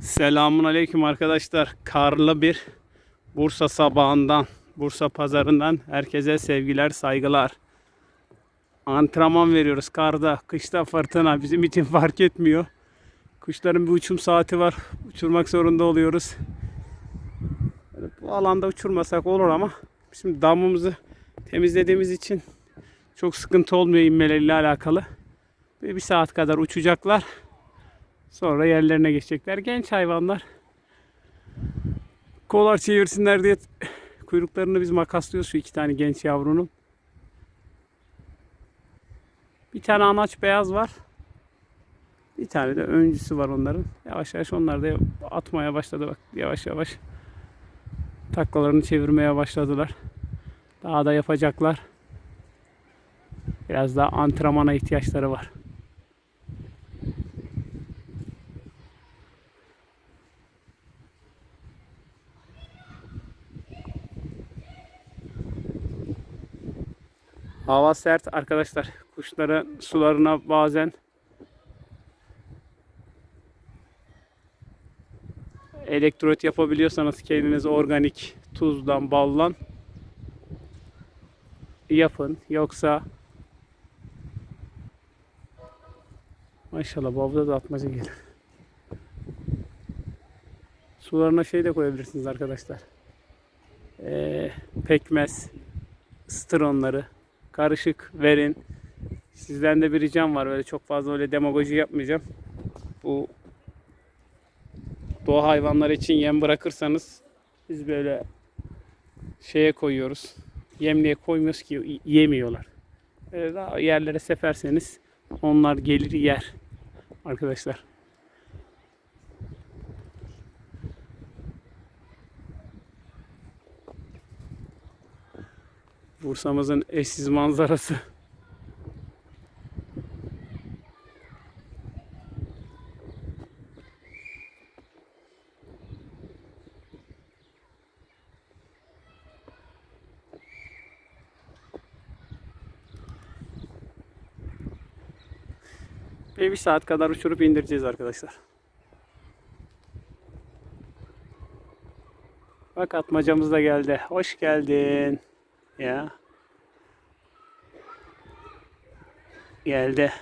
Selamun Aleyküm arkadaşlar. Karlı bir Bursa sabahından, Bursa pazarından herkese sevgiler, saygılar. Antrenman veriyoruz karda, kışta fırtına bizim için fark etmiyor. Kuşların bir uçum saati var. Uçurmak zorunda oluyoruz. Bu alanda uçurmasak olur ama şimdi damımızı temizlediğimiz için çok sıkıntı olmuyor inmeleriyle alakalı. Bir, bir saat kadar uçacaklar. Sonra yerlerine geçecekler. Genç hayvanlar. Kolar çevirsinler diye kuyruklarını biz makaslıyoruz şu iki tane genç yavrunun. Bir tane anaç beyaz var. Bir tane de öncüsü var onların. Yavaş yavaş onlar da atmaya başladı bak yavaş yavaş. Taklalarını çevirmeye başladılar. Daha da yapacaklar. Biraz daha antrenmana ihtiyaçları var. Hava sert arkadaşlar. Kuşların sularına bazen elektrot yapabiliyorsanız kendiniz organik tuzdan, ballan yapın. Yoksa maşallah bu da atmaca gelir. Sularına şey de koyabilirsiniz arkadaşlar. Ee, pekmez, stronları karışık verin. Sizden de bir ricam var. Böyle çok fazla öyle demagoji yapmayacağım. Bu doğa hayvanları için yem bırakırsanız biz böyle şeye koyuyoruz. Yemliğe koymuyoruz ki yemiyorlar. Böyle daha yerlere seferseniz onlar gelir yer. Arkadaşlar. Bursa'mızın eşsiz manzarası. Bir, saat kadar uçurup indireceğiz arkadaşlar. Bak atmacamız da geldi. Hoş geldin. Ya. Geldi.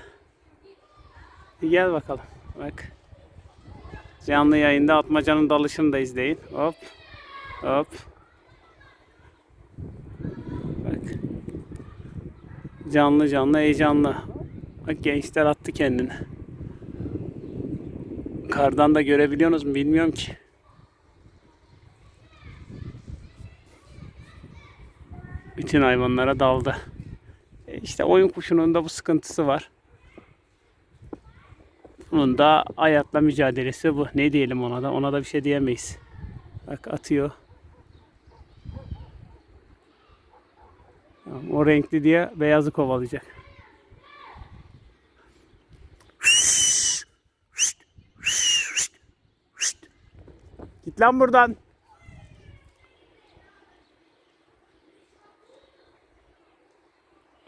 Gel bakalım. Bak. Canlı yayında atmacanın dalışını da izleyin. Hop. Hop. Bak. Canlı canlı heyecanlı. Bak gençler attı kendini. Kardan da görebiliyorsunuz mu bilmiyorum ki. Bütün hayvanlara daldı. E İşte oyun kuşunun da bu sıkıntısı var. Bunun da hayatla mücadelesi bu. Ne diyelim ona da? Ona da bir şey diyemeyiz. Bak atıyor. O renkli diye beyazı kovalayacak. Git lan buradan.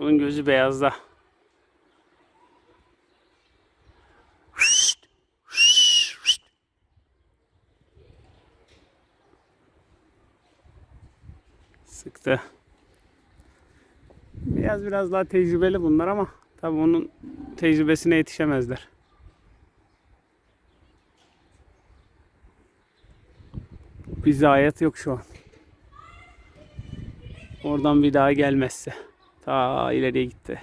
Bunun gözü beyazda. Sıktı. Biraz biraz daha tecrübeli bunlar ama tabi onun tecrübesine yetişemezler. Bize hayat yok şu an. Oradan bir daha gelmezse. Ta ileriye gitti.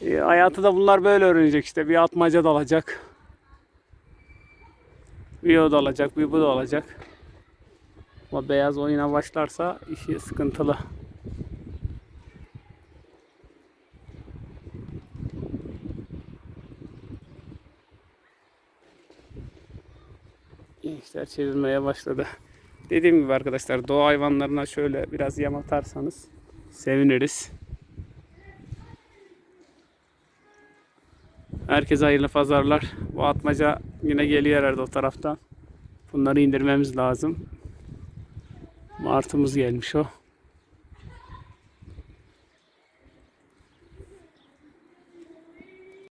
E, hayatı da bunlar böyle öğrenecek işte. Bir atmaca dalacak. Bir o dalacak, bir bu dalacak. Ama beyaz oyuna başlarsa işi sıkıntılı. Gençler çevirmeye başladı. Dediğim gibi arkadaşlar doğa hayvanlarına şöyle biraz yem atarsanız seviniriz. Herkese hayırlı pazarlar. Bu atmaca yine geliyor herhalde o taraftan. Bunları indirmemiz lazım. Martımız gelmiş o.